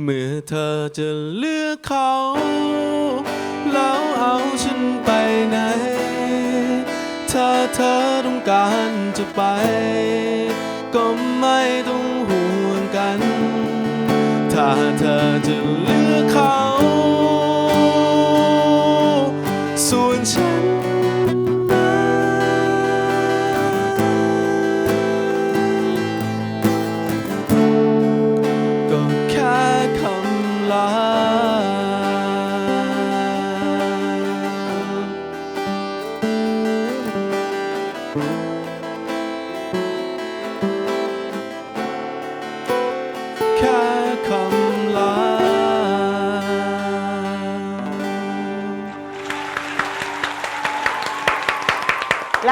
เมื่อเธอจะเลือกเขา แล้วเอาฉันไปไหน ถ้าเธอต้องการจะไป ก็ไม่ต้องห่วงกัน ถ้าเธอจะ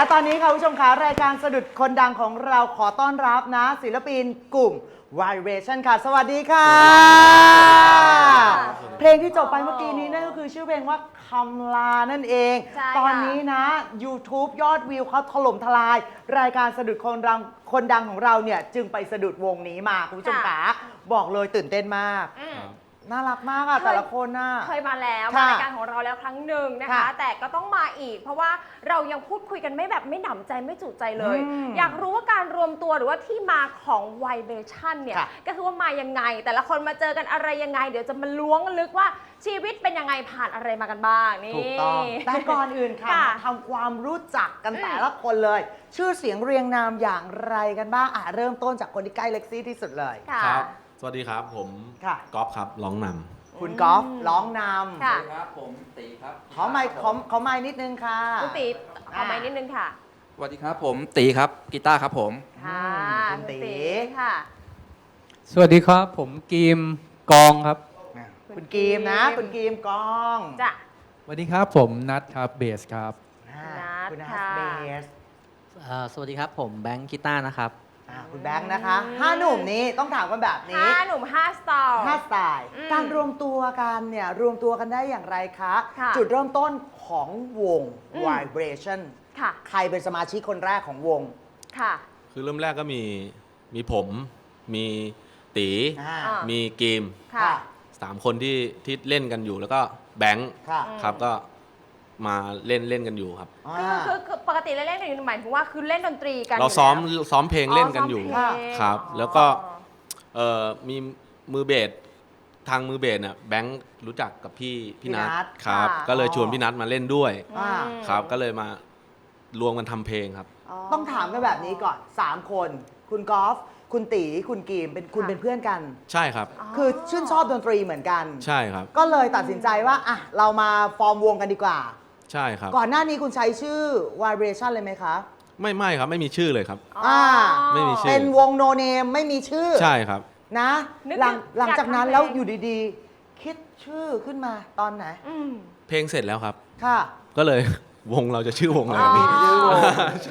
และตอนนี้ค่ะคุณผู้ชมคะรายการสะดุดคนดังของเราขอต้อนรับนะ ศิลปินกลุ่ม Vibration ค่ะ สวัสดีค่ะ เพลงที่จบไปเมื่อกี้นี้นั่นก็คือชื่อเพลงว่าคำลานั่นเอง ใช่ค่ะ ตอนนี้นะ YouTube ยอดวิวเขาถล่มทลาย รายการสะดุดคนดังคนดังของเราเนี่ย จึงไปสะดุดวงนี้มาคุณผู้ชมคะบอกเลยตื่นเต้นมาก อืม น่ารักมากอะแต่ละคนน่ะเคยมาแล้วค่ะมารายการของเราแล้วครั้งหนึ่งนะคะ ค่ะแต่ก็ต้องมาอีก เพราะว่าเรายังพูดคุยกันไม่แบบไม่หนำใจไม่จุใจเลย อืมอยากรู้ว่าการรวมตัวหรือว่าที่มาของ Vibration เนี่ยค่ะ ก็คือว่ามายังไง แต่ละคนมาเจอกันอะไรยังไง เดี๋ยวจะมาล้วงลึกว่าชีวิตเป็นยังไงผ่านอะไรมากันบ้างนี่ ถูกต้อง แต่ก่อนอื่นค่ะค่ะมาทำความรู้จักกันอืมแต่ละคนเลย ชื่อเสียงเรียงนามอย่างไรกันบ้างอะเริ่มต้นจากคนที่ใกล้เล็กซี่ที่สุดเลยค่ะครับ สวัสดีครับ ผมค่ะ ก๊อฟครับร้องนคุณกอล์ฟร้องนค่ะสวัสดีครับผมตีครับำขอไมค์ขอขอไมค์นิดนึงค่ะ คุณตีเอาไม้นิดนึงค่ะ สวัสดีครับผมตีครับกีตาร์ครับผม ค่ะอืมคุณตี ค่ะ สวัสดีครับ ผมกีมกองครับคุณกีมนะ คุณกีมคุณกีมกองจ้ะ สวัสดีครับผมนัทครับเบสครับ อ่านัทคุณนัทค่ะเบส อ่าสวัสดีครับ ผมแบงค์กีตาร์นะครับ อ่าคุณแบงค์นะคะห้าหนุ่มนี้ต้องถามกันแบบนี้ห้าหนุ่มห้าสไตล์ ห้าสไตล์อืมการรวมตัวกันเนี่ยรวมตัวกันได้อย่างไรคะ ค่ะจุดเริ่มต้นของวง อืม Vibration ค่ะ ใครเป็นสมาชิกคนแรกของวงค่ะำคือเริ่มแรกก็มีมีผม มีตีอ่าอ่า มีเกมค่ะ สามคนที่ที่เล่นกันอยู่แล้วก็แบงค์ค่ะอืมครับก็ มาเล่นเล่นกันอยู่ครับคือคือคือปกติเล่นๆอยู่หมายถึงว่าคือเล่นดนตรีกันเรายู่ซ้อมแล้วซ้อมเพลงเล่นกันอยู่ ซ้มเพลงครับอ๋อแล้วก็ เอ่อมีมือเบสทางมือเบสน่ะแบงค์รู้จักกับพี่พี่นัทพี่นัทครับ ค่ะ ก็เลยชวนพี่นัทมาเล่นด้วยอ่า อืมครับ ก็เลยมารวมกันทำเพลงครับ ต้องถามกันแบบนี้ก่อน 3 คน คุณกอล์ฟคุณตีคุณกีมเป็นคุณค่ะเป็นเพื่อนกัน ใช่ครับ คือชื่นชอบดนตรีเหมือนกัน ใช่ครับ ก็เลยตัดสินใจว่าอะเรามาฟอร์มวงกันดีกว่า ใช่ครับ ก่อนหน้านี้คุณใช้ชื่อ Vibration เลยไหมคะ ไม่ไม่ครับ ไม่มีชื่อเลยครับ อ่า ไม่มีชื่เป็นวงโนเนมไม่มีชื่อใช่ครับ นะ นึกหลังถึงหลังจากนั้นอยากทำแล้วเพลงอยู่ดีๆ คิดชื่อขึ้นมาตอนไหน อืมเพลงเสร็จแล้วครับ ค่ะ ก็เลย วงเราจะชื่อวงอะไรอ๋อดีเ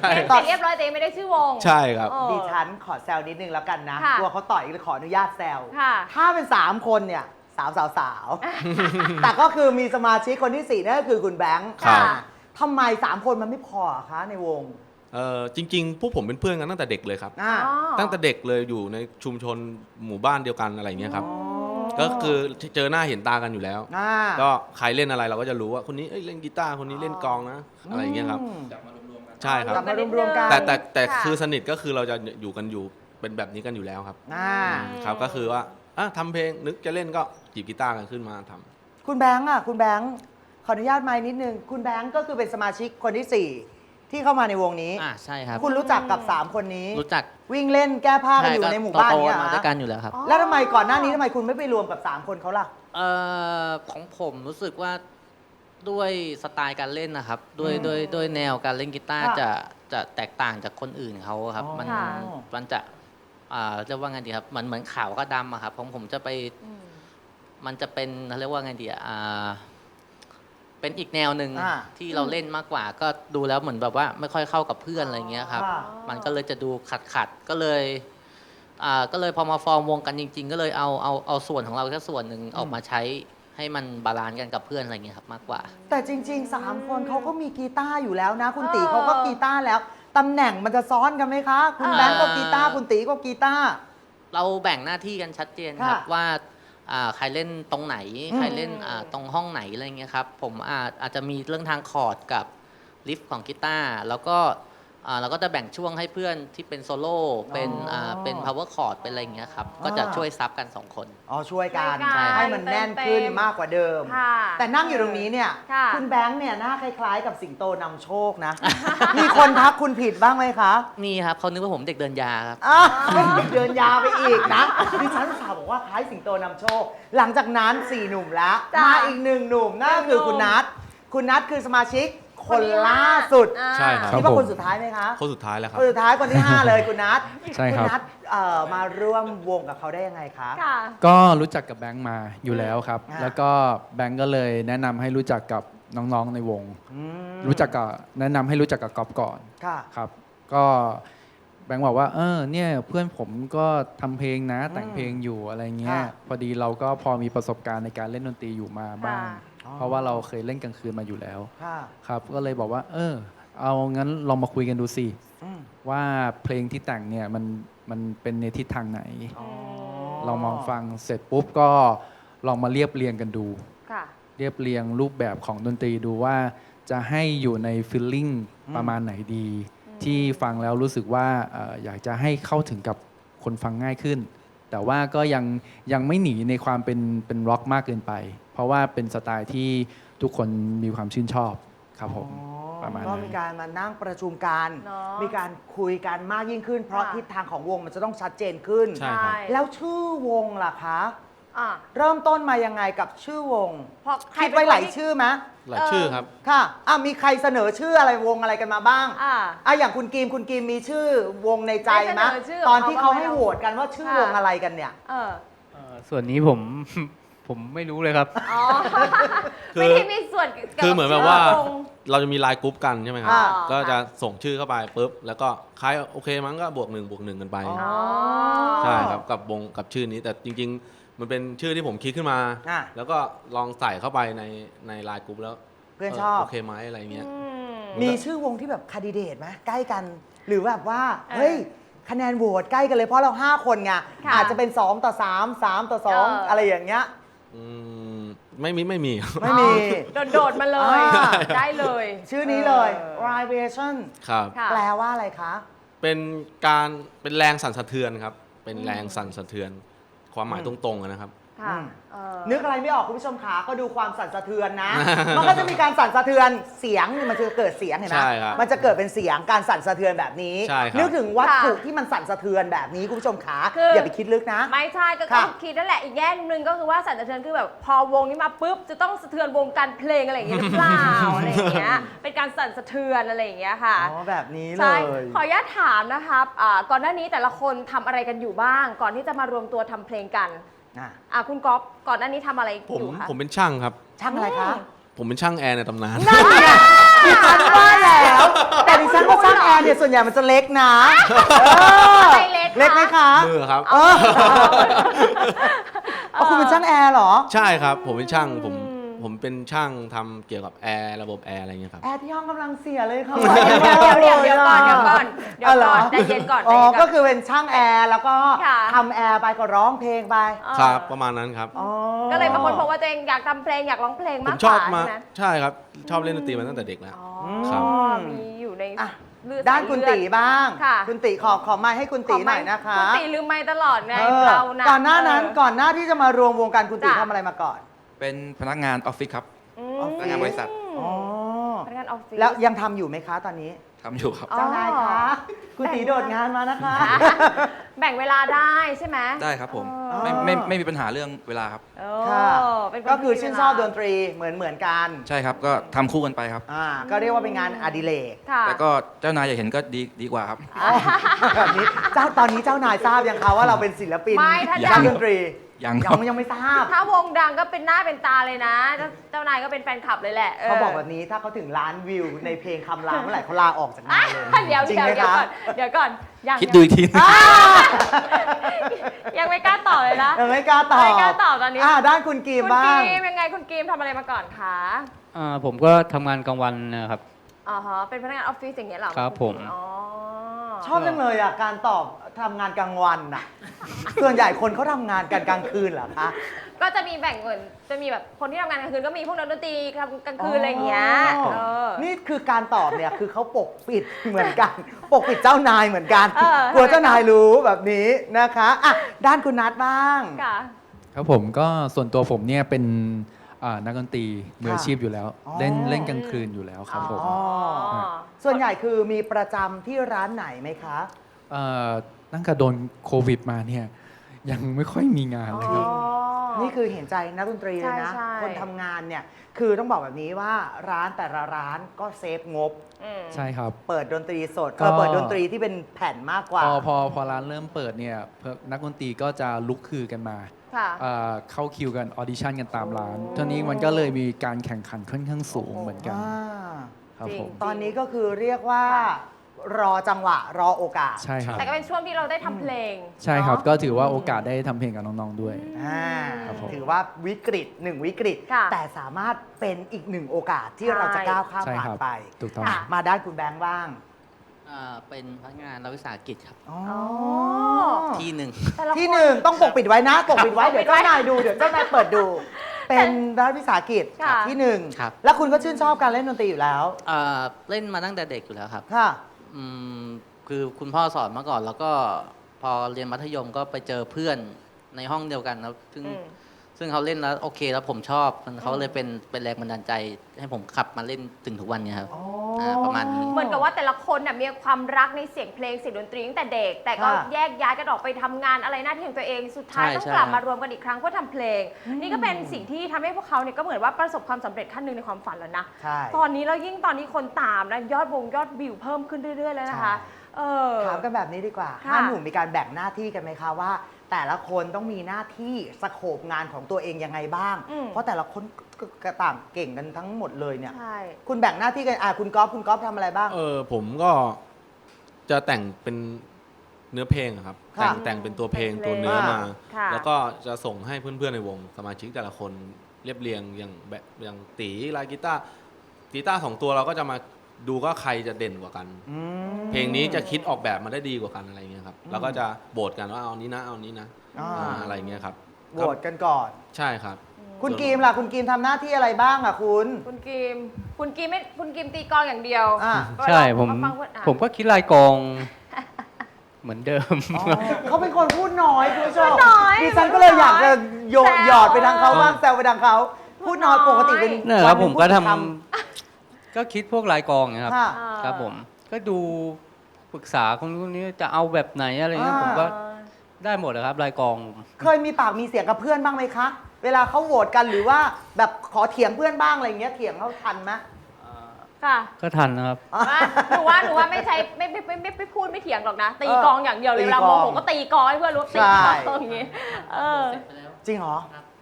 พลงเสร็จเรียบร้อยแต่ยังไม่ได้ชื่อวง ใช่ครับเออดิฉันขอแซวนิดนึงแล้วกันนะค่ะกลัวเขาต่อยเลยขออนุญาตแซว ค่ะ ถ้าเป็น 3 คนเนี่ย สาวสาวสาวแต่ก็คือมีสมาชิกคนที่4นั่นก็คือคุณแบงค์ครับอ่าทำไม3คนมันไม่พออะคะในวงเออจริงๆพวกผมเป็นเพื่อนกันตั้งแต่เด็กเลยครับ อ่า อ๋อ ตั้งแต่เด็กเลยอยู่ในชุมชนหมู่บ้านเดียวกันอะไรอย่างเงี้ยครับอ๋อก็คือเจอหน้าเห็นตากันอยู่แล้ว อ่าก็ใครเล่นอะไรเราก็จะรู้ว่าคนนี้เอ้ยเล่นกีตาร์คนนี้เล่นกลองนะ อะไรอย่างเงี้ยครับมจับมารวมๆกันใช่ครับ กลับมารวมๆกัน แต่แต่แต่ค่ะ คือสนิทก็คือเราจะอยู่กันอยู่เป็นแบบนี้กันอยู่แล้วครับ อ่าครับก็คือว่า อะทำเพลงนึกจะเล่นก็หยิบกีตาร์กันขึ้นมาทำ คุณแบงค์อะคุณแบงค์ขออนุญาตไม้นิดนึง คุณแบงค์ก็คือเป็นสมาชิกคนที่ 4 ที่เข้ามาในวงนี้ อ่าใช่ครับ คุณรู้จักกับ 3 คนนี้ รู้จักวิ่งเล่นแก้ผ้ากันอยู่ก็ในหมู่บ้านโตเนี่ยๆมาเหรด้วยกัอนอยู่แล้วครับอ๋อแล้วทำไมก่อนหน้านี้ทำไมคุณไม่ไปรวมกับ 3 คนเขาล่ะ เอ่อของผมรู้สึกว่าด้วยสไตล์การเล่นนะครับ ด้วยอืมด้วยด้วยแนวการเล่นกีตาร์ค่ะจะจะแตกต่างจากคนอื่นเขาครับอ๋อมันค่ะ มันจะ อ่าเรียกว่าไงดีครับเหมือนเหมือนขาวกับดำอะครับของผมจะไปอืม มันจะเป็นเรียกว่าไงดีอะอ่าเป็นอีกแนวหนึ่งอ่า ที่เราเล่นมากกว่า ก็ดูแล้วเหมือนแบบว่า ไม่ค่อยเข้ากับเพื่อนอะไรเงี้ยครับค่ะมันก็เลยจะดูขัดขัดๆก็เลยอ่าก็เลยพอมาฟอร์มวงกันจริง ๆ ก็เลยเอาเอาเอาส่วนของเราแค่ส่วนหนึ่งออกมาใช้ให้มันบาลานซ์กันกับเพื่อนอะไรเงี้ยครับมากกว่า แต่จริงๆ 3 คนเขาก็มีกีตาร์อยู่แล้วนะ คุณเออตีเขาก็กีตาร์แล้ว ตำแหน่งมันจะซ้อนกันไหมคะ คุณเออแบงค์ก็กีตาร์คุณตีก็กีตาร์ เราแบ่งหน้าที่กันชัดเจนครับค่ะว่าอ่าใครเล่นตรงไหน อืม ใครเล่นอ่าตรงห้องไหนอะไรเงี้ยครับผมอาจอาจจะมีเรื่องทางคอร์ดกับลิฟต์ของกีตาร์แล้วก็อ่า เราก็จะแบ่งช่วงให้เพื่อนที่เป็นโซโล่เป็นอ่าเป็น power chord เป็นอะไรเงี้ยครับ ก็จะช่วยซับกันสองคน อ๋อช่วยกันช่วยกันให้มันแน่นขึ้นเต็มๆมากกว่าเดิม ค่ะแต่นั่งอยู่ตรงนี้เนี่ยค่ะณแบงค์เนี่ยหน้าคล้ายๆ กับสิงโตนำโชคนะ มีคนทักคุณผิดบ้างไหมคะนี่ครับเขานึกว่าผมเด็กเดินยาครับ อะเดินยาวไปอีกนะดิฉันสาวบอกว่าคล้ายสิงโตนำโชค หลังจากนั้นสี่หนุ่มแล้วจ้ะมาอีกหนึ่งหนุ่มนั่นก็คือหนึ่งหนุ่มคุณนัทคุณนัทคือสมาชิก คนที่ล่าสุดอ่า ใช่ครับคิดว่าผมคนสุดท้ายไหมคะคนสุดท้ายแล้วครัคบนสุดท้ายคนที่ 5 เลยคุณนัทใช่ครับ ณนัทเอ่อมาร่วมวงกับเขาได้ยังไงคะ ค่ะ ก็รู้จักกับแบงค์มาอยู่แล้วครับ อ่า แล้วก็แบงค์ก็เลยแนะนำให้รู้จักกับน้องๆในวง อืมรู้จักกับแนะนำให้รู้จักกับกอฟก่อนค่ะ ครับ ก็แบงค์บอกว่าเออเนี่ยเพื่อนผมก็ทำเพลงนะแต่งเพลงอยู่อะไรเงี้ยค่ะ พอดีเราก็พอมีประสบการณ์ในการเล่นดนตรีอยู่มาบ้าง ค่ะ เพราะว่าเราเคยเล่นกลางคืนมาอยู่แล้ว ค่ะ ครับก็เลยบอกว่า เออ เอางั้นลองมาคุยกันดูสิ อืมว่าเพลงที่แต่งเนี่ยมันมันเป็นในทิศทางไหน อ๋อลองมองฟังเสร็จปุ๊บก็ลองมาเรียบเรียงกันดู ค่ะ เรียบเรียงรูปแบบของดนตรีดูว่าจะให้อยู่ในฟิลลิ่งประมาณไหนดี ที่ฟังแล้วรู้สึกว่าเอ่ออยากจะให้เข้าถึงกับคนฟังง่ายขึ้น แต่ว่าก็ยังยังไม่หนีในความเป็นเป็นร็อกมากเกินไปเพ ราะว่าเป็นสไตล์ที่ทุกคนมีความชื่นชอบครับผมอ๋อประมาณก็นั้น มีการมานั่งประชุมกัน เนอะมีการคุยกันมากยิ่งขึ้น เพราะค่ะ ทิศทางของวงมันจะต้องชัดเจนขึ้น ใช่ ครับ แล้วชื่อวงล่ะคะ อะเริ่มต้นมายังไงกับชื่อวงเพราะใครคิดเป็นไว้หลายคนที่ ชื่อไหมหลายชื่อครับ ค่ะอะ มีใครเสนอชื่ออะไรวงอะไรกันมาบ้างอะ อะอย่างคุณกีมคุณกีมมีชื่อวงในใจไหมได้เสนอชื่อตอนที่เขาของเขาให้บ้างไหมโหวตกันว่าชื่อค่ะ วงอะไรกันเนี่ย เออ เอ่อส่วนนี้ผม ผมไม่รู้เลยครับ อ๋อคือไม่ได้มีส่วนกี่ยวกับคือเหมือนแบบว่าชื่อวงเราจะมีไลน์กรุ๊ปกันใช่ไหมครับ อ่า ก็จะส่งชื่อเข้าไปปุ๊บ แล้วก็ใครโอเคมั้งก็บวกหนึ่งบวกหนึ่งกันไป อ๋อ ใช่ครับกับวงกับชื่อนี้แต่จริง ๆ มันเป็นชื่อที่ผมคิดขึ้นมา อะ แล้วก็ลองใส่เข้าไปในในไลน์กรุ๊ปแล้วเพื่อนชอบ โอเคไหมอะไรเงี้ย อืม มีชื่อวงที่แบบคาดิเดตไหมใกล้กัน หรือแบบว่า เออเฮ้ย คะแนนโหวตใกล้กันเลยเพราะเรา 5 คนไงค่ะอาจจะเป็น 2 ต่อ 3 3 ต่อ เออ2 อ อะไรอย่างเงี้ย อืมไม่มีไม่มี ไม่มีโดดๆมาเลย อ่า ได้เลยชื่อนี้เลย ออ vibration ครับ ค่ะ แปลว่าอะไรคะ เป็นการเป็นแรงสั่นสะเทือนครับ เป็นแรงสั่นสะเทือน ความหมายตรงๆอะนะครับ ค่ะอืมเออนึกอะไรไม่ออกคุณผู้ชมขาก็ดูความสั่นสะเทือนนะ มันก็จะมีการสั่นสะเทือนเสียงมันจะเกิดเสียงเห็นไหมใช่ครับมันจะเกิดเป็นเสียงการสั่นสะเทือนแบบนี้ ใช่ครับ นึกถึงวัตถุค่ะที่มันสั่นสะเทือนแบบนี้คุณผู้ชมขาคืออ อย่าไปคิดลึกนะ ไม่ใช่ก็ค่ะ ต้องคิดนั่นแหละอีกแง่หนึ่งก็คือว่าสั่นสะเทือนคือแบบพอวงนี้มาปุ๊บจะต้องสะเทือนวงการเพลงอะไรอย่างเงี้ยหรือเปล่าอะไรอย่างเงี้ยเป็นการสั่นสะเทือนอะไรอย่างเงี้ยค่ะอ๋อแบบนี้เลใช่ย ขออนุญาตถามนะครับอ่าก่อนหน้านี้แต่ละคนทำอะไรกันอยู่บ้าง ก่อนที่จะมารวมตัวทำเพลงกัน อะอะคุณก๊อฟก่อนหน้านี้ทำอะไรผมอยู่คะผมเป็นช่างครับ ช่างอะไรคะ ผมเป็นช่างแอร์ในตำนาน นั่นไงดิฉันว่าแล้ว แต่ดิฉันว่าช่างแอร์เนี่ยส่วนใหญ่มันจะเล็กนะเอออะไรเล็กคะ เล็กไหมคะมือครับ เออเอาคุณเป็นช่างแอร์เหรอ ใช่ครับ ผมเป็นช่างผมอืม ผมเป็นช่างทำเกี่ยวกับแอร์ระบบแอร์อะไรเงี้ยครับ แอร์ที่ห้องกำลังเสียเลยค่ะ เดี๋ยวเดี๋ยวเดี๋ยวก่อนเดี๋ยวก่อนเดี๋ยวอ๋อหรก่อนใจเย็นก่อนอ๋อใจเย็นก่อนก็คือเป็นช่างแอร์แล้วก็ค่ะ ทำแอร์ไปก็ร้องเพลงไปเออครับ ประมาณนั้นครับ อ๋อก็เลยมาค้นพบว่าตัวเองอยากทำเพลงอยากร้องเพลงผมมากกชอบว่ามาใช่ไหมใช่ครับ ชอบเล่นดนตรีมาตั้งแต่เด็กแล้ว อ๋อครับ มีอยู่ในอะเลือดด้านคุณตีบ้าง ค่ะ คุณตีขอขอไม้ให้คุณตีหน่อยนะคะคุณตีลืมไม่ตลอดไงเออเรานะ ก่อนหน้านั้นเก่อนหน้าที่จะมารวมวงการคุณตีจ้ะ ทำอะไรมาก่อน เป็นพนักงานออฟฟิศครับอืออฟมฟิศพนักงานบริษัท อ๋อ พนักงานออฟฟิศ แล้วยังทำอยู่ไหมคะตอนนี้ ทำอยู่ครับ อ๋อ เจ้านายคะคุณตีโดดงานมานะคะ แบ่งเวลาได้ใช่ไหมได้ครับผมอ๋อไม่ไม่ไม่มีปัญหาเรื่องเวลาครับโอ้ค่ะ เป็นนก็คือที่ชื่นมีเวลาชอบดนตรีเหมือนเหมือนกันใช่ครับก็ทำคู่กันไปครับ อ่าก็เรียกว่าเป็นงานอดิเรกค่ะ แต่ก็เจ้านายอยากเห็นก็ดีดีกว่าครับ แบบนี้เจ้าตอนนี้เจ้านายทราบยังคะว่าเราเป็นศิลปินไม่ถ้านักดนตรี ยังคยัรับงยังไม่ทราบ ถ้าวงดังก็เป็นหน้าเป็นตาเลยนะ เจ้าเจ้านายก็เป็นแฟนคลับเลยแหละเขาบอกแบบนี้ถ้าเขาถึงล้านวิวในเพลงคำรามเมื่อไหร่เขาลาออกจากงานเลยอะเดี๋ยวจริงเดี๋ยวไหมเดี๋ยวคะก่อนเดี๋ยวก่อนยังคิดดูอีกทีอ่ายังไม่กล้าตอบเลยนะ ยังไม่กล้าตอบไม่กล้าตอบตอนนี้อ่าด้านคุณกีมคุณบ้าง กีมยังไงคุณกีมทำอะไรมาก่อนคะอ่าผมก็ทำงานกลางวันนะครับ อ๋อฮะเป็นพนักงานออฟฟิศอย่างเงี้ยเหรอครับผม อ๋อ ชอบจังเลยอะการตอบทำงานกลางวันน่ะ ส่วนใหญ่คนเขาทำงานกันกลางคืนเหรอคะ ก็จะมีแบ่งเหมือนจะมีแบบคนที่ทำงานกลางคืนก็มีพวกนักดนตรีทำกลางคืนอะไรอย่างเงี้ยอ๋อเออ นี่คือการตอบเนี่ยคือเขาปกปิด เหมือนกัน ปกปิดเจ้านายเหมือนกัน เออ กลัวเจ้านายรู้แบบนี้นะคะอะด้านคุณนัทบ้าง ค่ะ ครับผมก็ส่วนตัวผมเนี่ยเป็น อ่านักดนตรีมืออาค่ะชีพอยู่แล้ว อ๋อ เล่นเล่นกลางคืนอยู่แล้วครับผม อ๋ออ๋อส่วนใหญ่คือมีประจำที่ร้านไหนไหมคะ เอ่อตั้งแต่โดนโควิดมาเนี่ย ยังไม่ค่อยมีงานเลยครับนี่คือเห็นใจนักดนตรีเลยนะ ใช่ใช่ คนทำงานเนี่ย คือต้องบอกแบบนี้ว่าร้านแต่ละร้านก็เซฟงบอืมใช่ครับ เปิดดนตรีสดก็ เออเปิดดนตรีที่เป็นแผ่นมากกว่า พอพอพอร้านเริ่มเปิดเนี่ยเพิ่มนักดนตรีก็จะลุกคือกันมาค่ะ เอ่อเข้าคิวกันออดิชั่นกันตามร้านทีนี้มันก็เลยมีการแข่งขันค่อนข้างสูงเหมือนกันอ่า ครับจริง ผม ตอนนี้ก็คือเรียกว่า รอจังหวะ รอโอกาส ใช่ครับ แต่ก็เป็นช่วงที่เราได้ทำเพลงใช่ครับ เนอะ ก็ถือว่าโอกาสได้ทำเพลงกับน้องๆด้วย อ่าครับผม ถือว่าวิกฤตหนึ่งวิกฤต ค่ะแต่สามารถเป็นอีกหนึ่งโอกาสที่ใช่เราจะก้าวข้ามใช่ผ่าคนรับ ไป ถูกต้องอะ มาด้านคุณแบงค์บ้างอ่าเป็นพนักงานรัฐวิสาหกิจครับ อ๋ออ๋อที่หนึ่ง แต่ละที่คหนึ่งต้องปกปิดไว้นะปกปิดไว้ครับเดี๋ยวเจ้านายดูเดี๋ยวเจ้านายเปิดดู เป็นรัฐวิสาหกิจค่ะ ที่หนึ่งครับ แล้วคุณก็ชื่นชอบการเล่นดนตรีอยู่แล้วอ่าเล่นมาตั้งแต่เด็กอยู่แล้วครับ ค่ะ อืมคือคุณพ่อสอนมาก่อน แล้วก็พอเรียนมัธยมก็ไปเจอเพื่อนในห้องเดียวกันแล้วซึ่ง อืม ซึ่งเขาเล่นแล้วโอเคแล้วผมชอบมันเขาเลยเป็นเป็นแรงบันดาลใจ ให้ผมขับมาเล่นถึงทุกวันเนี้ครับอ๋ออ่าประมาณนี้ เหมือนกับว่าแต่ละคนน่ะมีความรักในเสียงเพลงเสียงดนตรีตั้งแต่เด็ก แต่ก็ค่ะแยกย้ายกันออกไปทำงานอะไรหน้าที่ของตัวเองสุดท้ายใช่ต้องใช่กลับครับมารวมกันอีกครั้งเพื่อทำเพลง นี่ก็เป็นสิ่งที่ทำให้พวกเขาเนี่ยก็เหมือนว่าประสบความสำเร็จขั้นหนึ่งในความฝันแล้วนะ ใช่ ตอนนี้แล้วยิ่งตอนนี้คนตามนะยอดวงยอดวิวเพิ่มขึ้นเรื่อยๆแล้วนะคะ ใช่ เออ ถามกันแบบนี้ดีกว่าค่ะ ห้าหนุ่มมีการแบ่งหน้าที่กันไหมคะว่า แต่ละคนต้องมีหน้าที่สโคปงานของตัวเองยังไงบ้าง อืม เพราะแต่ละคนก็ก็ต่างเก่งกันทั้งหมดเลยเนี่ย ใช่ คุณแบ่งหน้าที่กันอะคุณก๊อฟคุณก๊อฟทำอะไรบ้าง เออผมก็จะแต่งเป็นเนื้อเพลงอะครับ ค่ะแต่งแต่งเป็นตัวเพลงเป็นเพลงตัวเนื้อมา ค่ะ แล้วก็จะส่งให้เพื่อนๆในวงสมาชิกแต่ละคนเรียบเรียงอย่างแบบอย่างตีลายกีตาร์กีตาร์สองตัวเราก็จะมา ดูว่าใครจะเด่นกว่ากัน อืม เพลงนี้จะคิดออกแบบมาได้ดีกว่ากันอะไรเงี้ยครับแล้วก็จะโบทกันว่าเอานี้นะเอานี้นะอ่า อ่าอะไรเงี้ยครับโหวตกันก่อน ใช่ครับ คุณกีมล่ะ คุณกีมทำหน้าที่อะไรบ้างอะคุณ คุณกิม คุณกิมไม่คุณกิมตีกลองอย่างเดียวอะ ใช่ผมฟังเพื่อนอะผมก็คิดลายกอง เหมือนเดิม อ๋อเขาเป็นคนพูดน้อยคุณผู้ชมพูดน้อยดิฉันก็เลยอยากจะโยแซวหยอดไปทางเขาบ้างแซวไปทางเขา พูดน้อยปกติเป็นเนี่ยครับวัหผนึ่มงก็พูดทำค ก็คิดพวกลายกองนะครับ ค่ะ อ่าครับผม ก็ดูปรึกษาคนนู้นคนนี้จะเอาแบบไหนอะไรเงี้ยอ่าผมก็ได้หมดนะครับลายกองเคยมีปากมีเสียงกับเพื่อนบ้างไหมคะ เวลาเขาโหวตกันหรือว่าแบบขอเถียงเพื่อนบ้างอะไรอย่างเงี้ยเถียงเขาทันไหมค่ะก็ทันนะครับว่าหนูว่าหนูว่าไม่ใช่ไม่ไม่ไม่ไม่ไม่พูดไม่เถียงหรอกนะ ตีเออกองอย่างเดียวเลยตีเวลากโมองโหก็ตีกองให้เพื่อนรู้ว่าตีใช่กองอย่างงี้เออ จริงเหรอ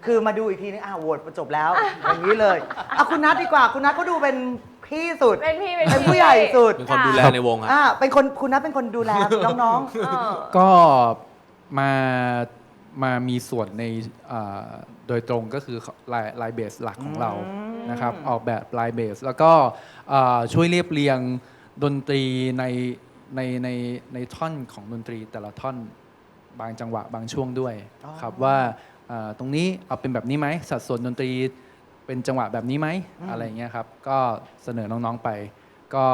คือมาดูอีกทีนึงอ่าโหวตจบแล้ว อย่างนี้เลยอะคุณนัทดีกว่าคุณนัทก็ดูเป็น พี่สุด เป็นพี่เป็นเป็นพี่ผู้ใหญ่สุด เป็นคนดูแลในวงครับอ่าเป็นคนคุณนัทเป็นคนดูแลน้องเออก็มามามีส่วนในอ่าโดยตรงก็คือลายลายเบสหลักของเราอืมนะครับออกแบบลายเบส แล้วก็อ่าช่วยเรียบเรียงดนตรีในในในในท่อนของดนตรีแต่ละท่อนบางจังหวะบางช่วงด้วยอ๋อครับว่าอ่าตรงนี้เอาเป็นแบบนี้ไหมสัดส่วนดนตรี เป็นจังหวะแบบนี้ไหมอะไรอย่างเงี้ยครับก็เสนอน้องๆไป ก็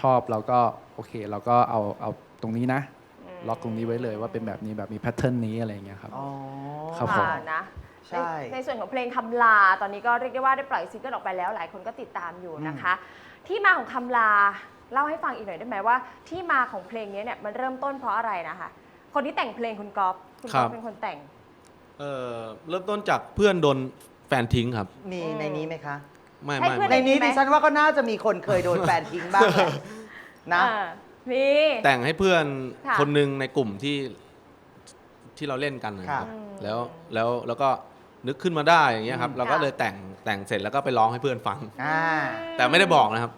ชอบเราก็โอเค เราก็เอาเอาตรงนี้นะ ล็อกตรงนี้ไว้เลยว่าเป็นแบบนี้แบบมีแพทเทิร์นนี้อะไรอย่างเงี้ยครับๆอ๋อ ครับผมค่ะนะใช่ในในส่วนของเพลงคำลา ตอนนี้ก็เรียกได้ว่าได้ปล่อยซิงเกิลออกไปแล้ว หลายคนก็ติดตามอยู่นะคะ ที่มาของคำลาเล่าให้ฟังอีกหน่อยได้ไหมว่า ที่มาของเพลงนี้เนี่ยมันเริ่มต้นเพราะอะไรนะคะ คนที่แต่งเพลงคุณก๊อฟคุณก๊อครัฟบเป็นคนแต่ง เออเริ่มต้นจากเพื่อนโดน แฟนทิ้งครับ มีในนี้ไหมคะ ไม่ให้ไม่เพื่อน ในไม่นี้ไหมดิฉันว่าก็น่าจะมีคนเคยโดนแฟนทิ้งบ้างแหละนะ อ่ามี แต่งให้เพื่อนค่ะคนหนึ่งในกลุ่มที่ที่เราเล่นกันนะคค่ะรับแล้วแล้วแล้วก็นึกขึ้นมาได้อย่างเงี้ยครับอืมเราก็ค่ะ เลยแต่งแต่งเสร็จแล้วก็ไปร้องให้เพื่อนฟัง อ่าแต่ไม่ได้บอกนะครับ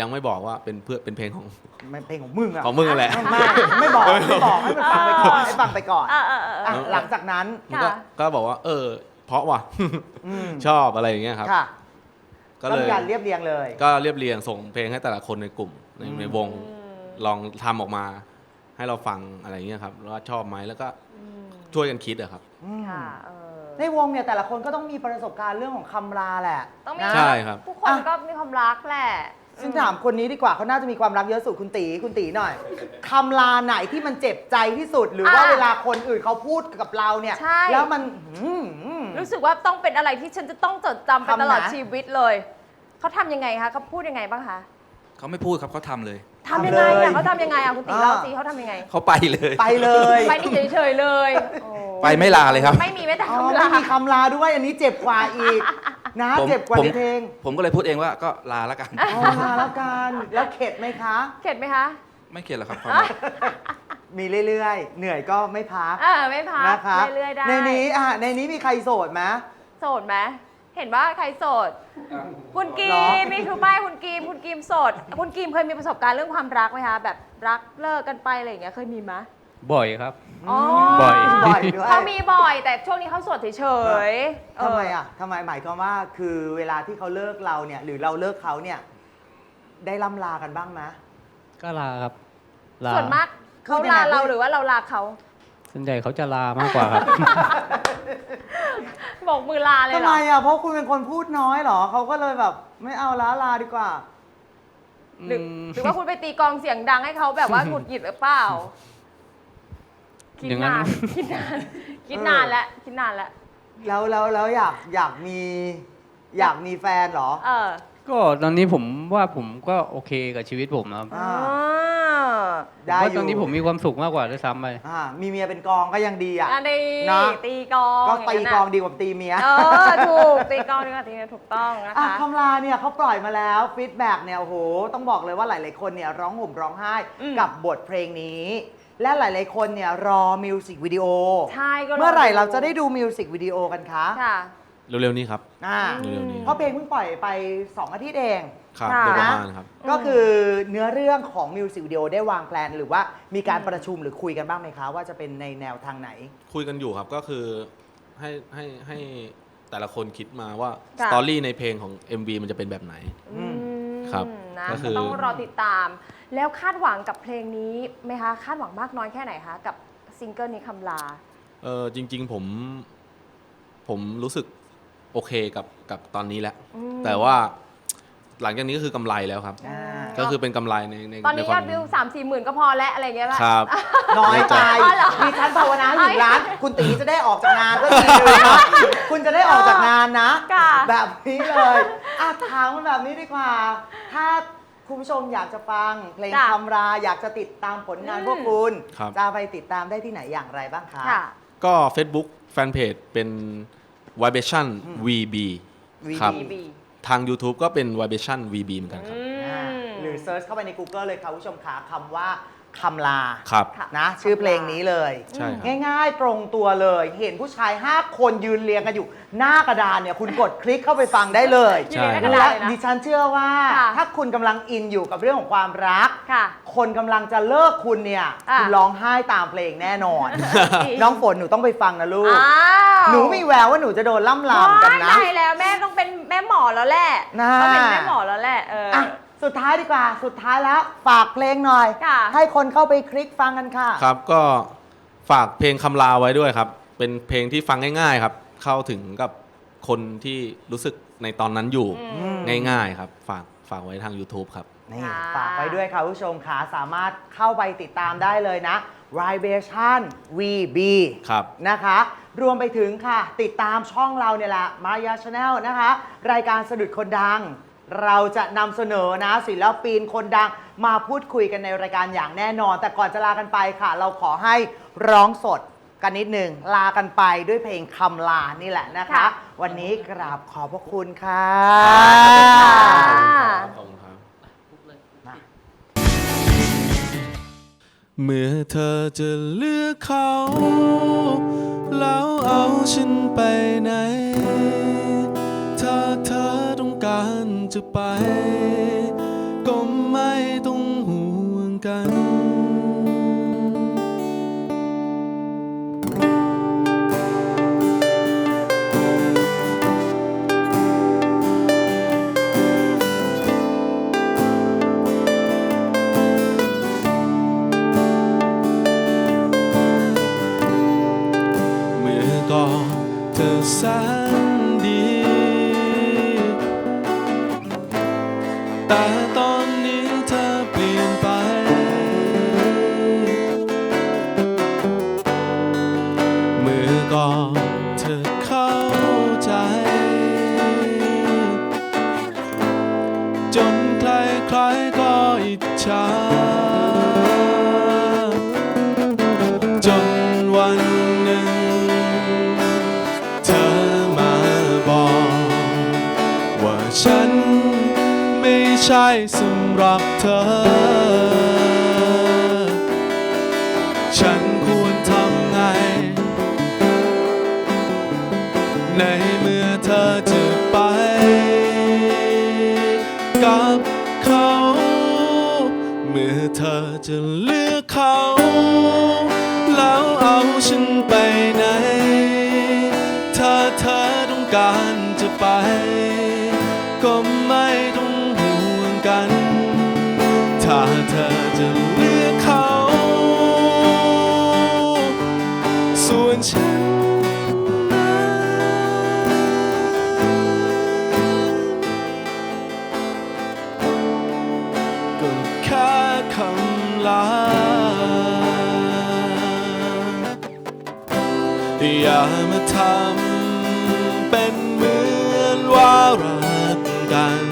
ยังไม่บอกว่าเป็นเพื่อนเป็นเพลงของ มันเพลงของมึงอะของมึงนั่นแหละ ไม่ไม่บอกไม่บอกให้มันฟังไปก่อนให้ฟังไปก่อนเออเออเออเออะอหลังจากนั้น มันก็ค่ะ ก็บอกว่า เออเพ ราะว่ะ อืมชอบอะไรอย่างเงี้ยครับ ค่ะก็ก็เลมียการเรียบเรียงเลย ก็เรียบเรียงส่งเพลงให้แต่ละคนในกลุ่มในอืม ในวงลองทำออกมา ให้เราฟังอะไรเงี้ยครับแล้วว่าชอบไหมแล้วก็ช่วยกันคิดอะครับค่ะเออในวงเนี่ยแต่ละคนก็ต้องมีประสบการณ์เรื่องของคำลาแหละต้องมีนะ ใช่ครับ ทุกคนก็มีความรักแหละ ซึ่งถามคนนี้ดีกว่าเขาน่าจะมีความรักเยอะสุดคุณตีคุณตีหน่อยคำลาไหนที่มันเจ็บใจที่สุด หรือว่าเวลาคนอื่นเขาพูดกับเราเนี่ย ใช่ แล้วมันอืม รู้สึกว่าต้องเป็นอะไรที่ฉันจะต้องจดจำไปทำนะตลอดชีวิตเลย เขาทำยังไงคะเขาพูดยังไงบ้างคะเขาไม่พูดครับเขาทำเลย ทำยังไงทำเลยอะเขาทำยังไงอะคุณตีอ่า เล่าสิเขาทำยังไง เขาไปเลย ไปเลยไปนี่เฉยๆเลยโอ้ไปไม่ลาเลยครับ ไม่มีไม่แต่อ๋อคำไม่ลามีคำลาด้วยอันนี้เจ็บกว่าอีก นะผมเจ็บกว่าผม ในเพลงผมก็เลยพูดเองว่าก็ลาแล้วกัน อ๋อลาแล้วกันแล้วเข็ดไหมคะ เข็ดไหมคะ ไม่เขียนหรอกครับความรัก มีเรื่อยๆ เหนื่อยก็ไม่พักเออไม่พักนะคะเรื่อยๆได้ ในนี้อะในนี้มีใครโสดไหม โสดไหมเห็นว่าใครโสด คุณกีเหรอมนี่คือไม่คุณกีมคุณกีมโสด คุณกีมเคยมีประสบการณ์เรื่องความรักไหมคะ แบบรักเลิกกันไปอะไรอย่างเงี้ยเคยมีไหม บ่อยครับอ๋อบ่อย บ่อยด้วย เขามีบ่อยแต่ช่วงนี้เขาโสดเฉยๆเทำไมอะทำไมหมายความว่าคือเวลาที่เขาเลิกเราเนี่ย หรือเราเลิกเขาเนี่ย ได้ล่ำลากันบ้างไหม ก็ลาครับลาส่วนมากพูเขาดยังไงลาเราพูดหรือว่าเราลาเขา ส่วนใหญ่เขาจะลามากกว่าครับ บอกมือลาเลยทำเหรไมอ อะ เพราะคุณเป็นคนพูดน้อยเหรอ เขาก็เลยแบบ ไม่เอาละลาดีกว่า หรือหรือว่าคุณไปตีกลองเสียงดังให้เขาแบบว่าหงุดหงิดหรือเปล่า คิดอย่างนั้นนานคิดนาน คิดนานแล้วคิดนานแล้วแล้วแล้วแล้วอยากอยากมีอยากมีแฟนเหรอ เออก็ตอนนี้ผมว่าผมก็โอเคกับชีวิตผมนะครับอ่าอ่าได้ว่าอยู่ตอนนี้ผมมีความสุขมากกว่าด้วยซ้ำไป อ่ามีเมียเป็นกองก็ยังดีอะ อันนี้นะตีกลองก็ตีย่างนั้นกน่ะองดีกว่าตีเมียเออถูกตีกลองดีกว่าตีเมียถูกต้องนะอะคะ คำลาเนี่ยเขาปล่อยมาแล้วฟีดแบ็กเนี่ยโอ้โหต้องบอกเลยว่าหลาย ๆ คนเนี่ยร้องห่มร้องไห้อืม กับบทเพลงนี้ และหลาย ๆ คนเนี่ยรอมิวสิกวิดีโอ ใช่ก็เมื่อไหร่เราจะได้ดูมิวสิกวิดีโอกันคะค่ะ เร็วๆนี้ครับ อ่าเร็วๆนี้เพราะเพลงเพิ่งปล่อยไป 2 อาทิตย์เอง ครับค่ะ โดยประมาณครับ ก็คือเนื้อเรื่องของมิวสิกวิดีโอได้วางแผนหรือว่ามีการประชุมหรือคุยกันบ้างไหมคะว่าจะเป็นในแนวทางไหน คุยกันอยู่ครับก็คือให้ให้ให้แต่ละคนคิดมาว่าสค่ะ ตอรี่ในเพลงของ MV มันจะเป็นแบบไหน อืมครับนะก็คือ ต้องรอติดตาม แล้วคาดหวังกับเพลงนี้ไหมคะ คาดหวังมากน้อยแค่ไหนคะกับซิงเกิลนี้คำลา เออจริง ๆผม ผมรู้สึกโอเคกับกับตอนนี้แล้ว อืม แต่ว่าหลังจากนี้ก็คือกำไรแล้วครับ อ่าก็คือเป็นกำไรในในตอนนี้ใควยมอดวิวสามสี่หมื่นก็พอแล้วอะไรอย่างเงี้ยป่ะ ครับ น้อยไปอ๋อเหรอมีชั้นภาวนาให้ถึงล้าน คุณตีจะได้ออกจากงานก็ดีเลยนะคุณจะได้ออกจากงานนะ ค่ะ แบบนี้เลยอะถามมันแบบนี้ดีกว่า ถ้า คุณผู้ชมอยากจะฟังเพลงจ้ะคำราอยากจะติดตามผลงานอืม พวกคุณ ครับ จะไปติดตามได้ที่ไหนอย่างไรบ้างคะ ค่ะ ก็ Facebook Fanpage เป็น Vibration VB ครับ VB ทาง YouTube ก็เป็น Vibration VB เหมือนกันครับ อือ่ามหรือเซิร์ชเข้าไปใน Google เลยค่ะคุณผู้ชมขาคำว่า คำลาครับ ค่ะ นะ ชื่อเพลงนี้เลย ใช่ครับ ง่ายๆ ตรงตัวเลย เห็นผู้ชาย 5 คนยืนเรียงกันอยู่ หน้ากระดานเนี่ย คุณกดคลิกเข้าไปฟังได้เลยอยู่ในหน้ากระดาและษเลยนะดิฉันเชื่อว่า ค่ะ ถ้าคุณกำลังอินอยู่กับเรื่องของความรัก ค่ะ คนกำลังจะเลิกคุณเนี่ย อะ คุณร้องไห้ตามเพลงแน่นอน น้องฝนหนูต้องไปฟังนะลูก อ้าวหนูมีแววว่าหนูจะโดนล่ำลามกันนะ ว้ายได้แล้วแม่ต้องเป็นแม่หมอแล้วแหละน่า ต้องเป็นแม่หมอแล้วแหละเอออ อะ สุดท้ายดีกว่า สุดท้ายแล้วฝากเพลงหน่อย ค่ะ ให้คนเข้าไปคลิกฟังกันค่ะ ครับก็ฝากเพลงคำลาไว้ด้วยครับ เป็นเพลงที่ฟังง่าย ๆ ครับ เข้าถึงกับคนที่รู้สึกในตอนนั้นอยู่อืมง่าย ๆ ครับ ฝากฝากไว้ทาง YouTube ครับ นี่ค่ะ ฝากไว้ด้วยค่ะผู้ชมค่ะสามารถเข้าไปติดตามได้เลยนะ Vibration VB ครับ นะคะ รวมไปถึงค่ะ ติดตามช่องเราเนี่ยแหละ Maya Channel นะคะ รายการสะดุดคนดัง เราจะนำเสนอนะศิลปินคนดังมาพูดคุยกันในรายการอย่างแน่นอน แต่ก่อนจะลากันไปค่ะ เราขอให้ร้องสดกันนิดหนึ่งลากันไปด้วยเพลงคำลานี่แหละนะคะ ค่ะ วันนี้กราบขอบพระคุณค่ะ ขอบคุณครับ เมื่อเธอจะเลือกเขา แล้วเอาฉันไปไหน จะไป อย่ามาทำเป็นเหมือนว่ารักกัน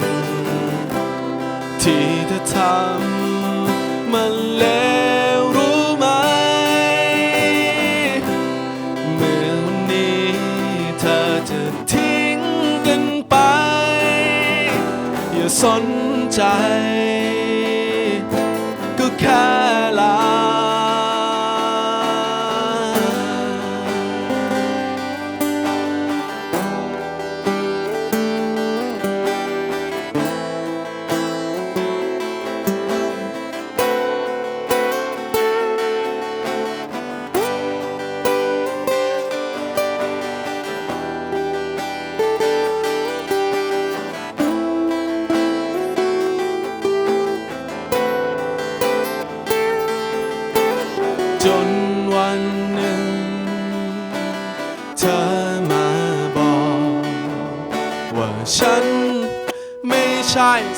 ที่เธอทำมันเลวรู้ไหม เมื่อวันนี้เธอจะทิ้งกันไป อย่าสนใจ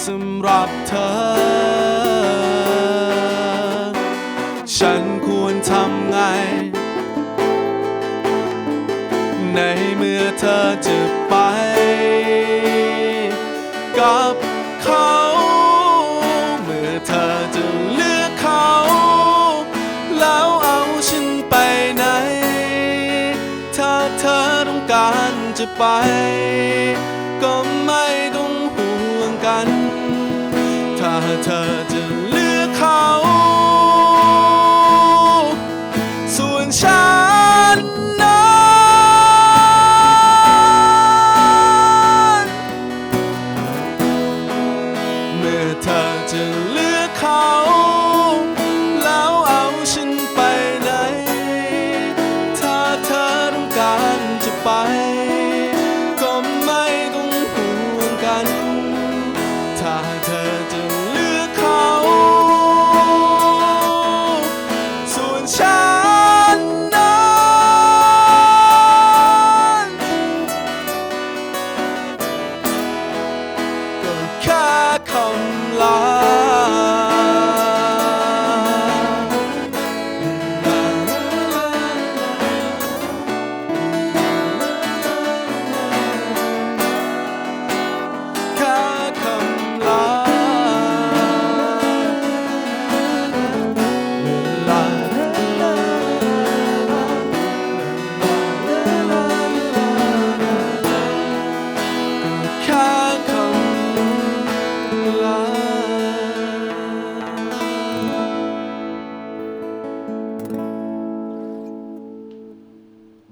สำหรับเธอ ฉันควรทำไง ในเมื่อเธอจะไป กับเขา เมื่อเธอจะเลือกเขา แล้วเอาฉันไปไหน ถ้าเธอต้องการจะไป ก็ไม่ เธอจะ